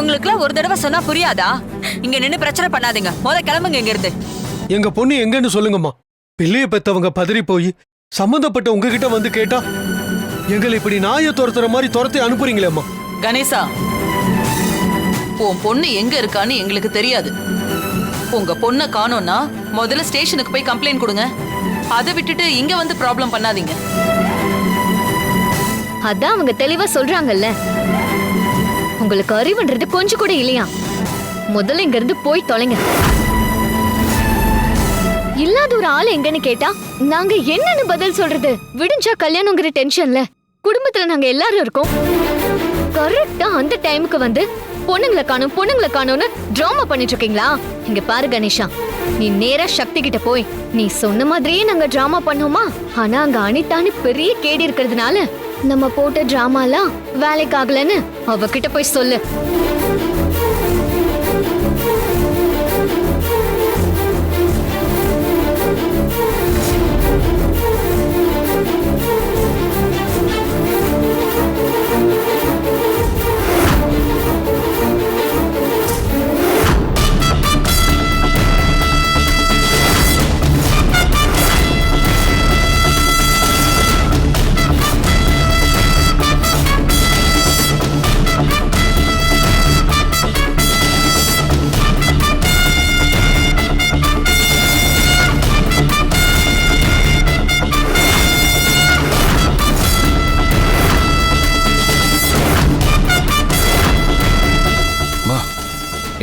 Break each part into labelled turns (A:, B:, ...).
A: உங்களுக்குலாம் ஒரு தடவை சொன்னா புரியாதா? இங்க நின்னு பிரச்சனை பண்ணாதீங்க. முத கிளம்புங்க இங்க இருந்து
B: எங்க பொண்ணு எங்கன்னு சொல்லுங்கம்மா. பிள்ளைய பெத்தவங்க பதறி போய் சம்பந்தப்பட்ட உங்ககிட்ட வந்து கேட்டா எங்களை இப்படி நாயை துரத்துற மாதிரி துரத்தி அனுப்புறீங்களேம்மா.
C: கணேசா உன் பொண்ணு எங்க இருக்கான்னு எங்களுக்கு தெரியாது. உங்க பொண்ணை காணோம்னா முதல்ல ஸ்டேஷனுக்கு போய் கம்ப்ளைண்ட் கொடுங்க. அதை விட்டுட்டு இங்க வந்து ப்ராப்ளம் பண்ணாதீங்க.
D: அதான் அவங்க தெளிவா சொல்றாங்கல்ல. உங்களுக்கு அறிவுன்றது கொஞ்சம் கூட இல்லையா? முதல்ல இங்க இருந்து போய் தொலைங்க. இல்லாத ஒரு ஆள் எங்கன்னு கேட்டா நாங்க என்னன்னு பதில் சொல்றது? விடிஞ்சா கல்யாணங்கிற டென்ஷன்ல குடும்பத்துல நாங்க எல்லாரும் இருக்கோம். கரெக்டா அந்த டைமுக்கு வந்து பொண்ணுங்களை காணும் பொண்ணுங்களை காணும்னு டிராமா பண்ணிட்டு இருக்கீங்களா? இங்க பாரு கணேஷா நீ நேரா சக்தி கிட்ட போய் நீ சொன்ன மாதிரியே நாங்க டிராமா பண்ணோமா? ஆனா அங்க அனிதான்னு பெரிய கேடி இருக்கிறதுனால நம்ம போட்ட டிராமாலாம் வேலைக்கு ஆகலன்னு அவகிட்ட போய் சொல்லு.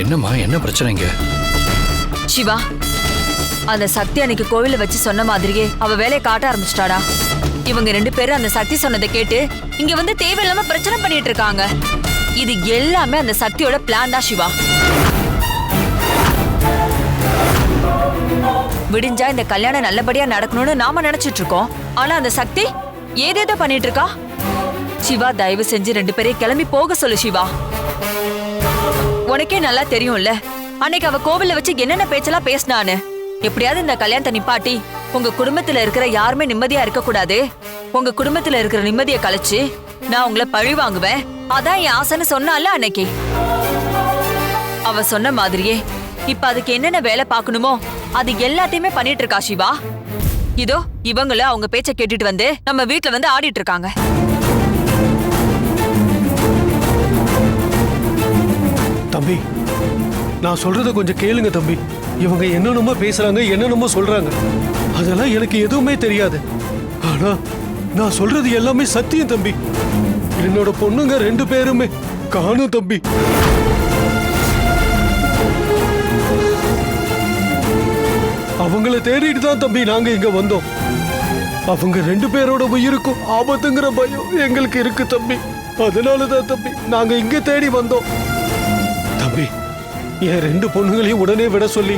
E: என்னம்மா என்ன பிரச்சனைங்க
A: சிவா அந்த சக்தி அன்னைக்கு கோவில வச்சு சொன்ன மாதிரியே அவ வேலையை காட்ட ஆரம்பிச்சிட்டாடா. இவங்க ரெண்டு பேரும் அந்த சக்தி சொன்னதை கேட்டு இங்க வந்து தேவையில்லாம பிரச்சனை பண்ணிட்டு இருக்காங்க. இது எல்லாமே அந்த சக்தியோட பிளான் தான் சிவா. விடிஞ்சா இந்த கல்யாணம் நல்லபடியா நடக்கணும்னு நாம நினைச்சிட்டு இருக்கோம். ஆனா அந்த சக்தி ஏதேதோ பண்ணிட்டு இருக்கா? சிவா தயவு செஞ்சு ரெண்டு பேரையும் கிளம்பி போக சொல்லு சிவா. உனக்கே நல்லா தெரியும்ல. அன்னைக்கு அவ கோவில்ல வச்சு என்னென்ன பேச்செல்லாம் பேசினான்னு. எப்படியாவது இந்த கல்யாணத்தை நிப்பாட்டி உங்க குடும்பத்துல இருக்கிற யாருமே நிம்மதியா இருக்க கூடாது உங்க குடும்பத்துல இருக்கிற நிம்மதியை கலைச்சு நான் உங்களை பழி வாங்குவேன். அதான் என் ஆசைன்னு சொன்னால அன்னைக்கு. அவ சொன்ன மாதிரியே இப்ப அதுக்கு என்னென்ன வேலை பார்க்கணுமோ அது எல்லாத்தையுமே பண்ணிட்டு இருக்கா சிவா இதோ இவங்களை அவங்க பேச்ச கேட்டுட்டு வந்து நம்ம வீட்டுல வந்து ஆடிட்டு இருக்காங்க.
B: தம்பி நான் சொல்றத கொஞ்சம் கேளுங்க தம்பி. இவங்க என்னென்னமோ பேசுறாங்க என்னென்னமோ சொல்றாங்க. அதெல்லாம் எனக்கு எதுவுமே தெரியாது. ஆனா நான் சொல்றது எல்லாமே சத்தியம் தம்பி. என்னோட பொண்ணுங்க ரெண்டு பேருமே காணும் தம்பி. அவங்கள தேடிட்டு தான் தம்பி நாங்க இங்க வந்தோம். அவங்க ரெண்டு பேரோட உயிருக்கும் ஆபத்துங்கிற பயம் எங்களுக்கு இருக்கு தம்பி. அதனாலதான் தம்பி நாங்க இங்க தேடி வந்தோம். தம்பி என் ரெண்டு பொண்ணுங்களையும் உடனே விட சொல்லி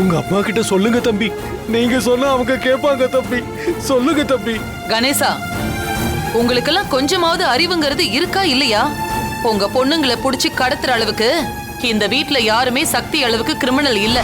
B: உங்க அம்மா கிட்ட சொல்லுங்க தம்பி. நீங்க சொன்னா அவங்க கேட்பாங்க தம்பி. சொல்லுங்க தம்பி.
C: கணேசா உங்களுக்கெல்லாம் கொஞ்சமாவது அறிவுங்கிறது இருக்கா இல்லையா? உங்க பொண்ணுங்களை புடிச்சு கடத்துற அளவுக்கு இந்த வீட்ல யாருமே சக்தி அளவுக்கு கிரிமினல் இல்ல.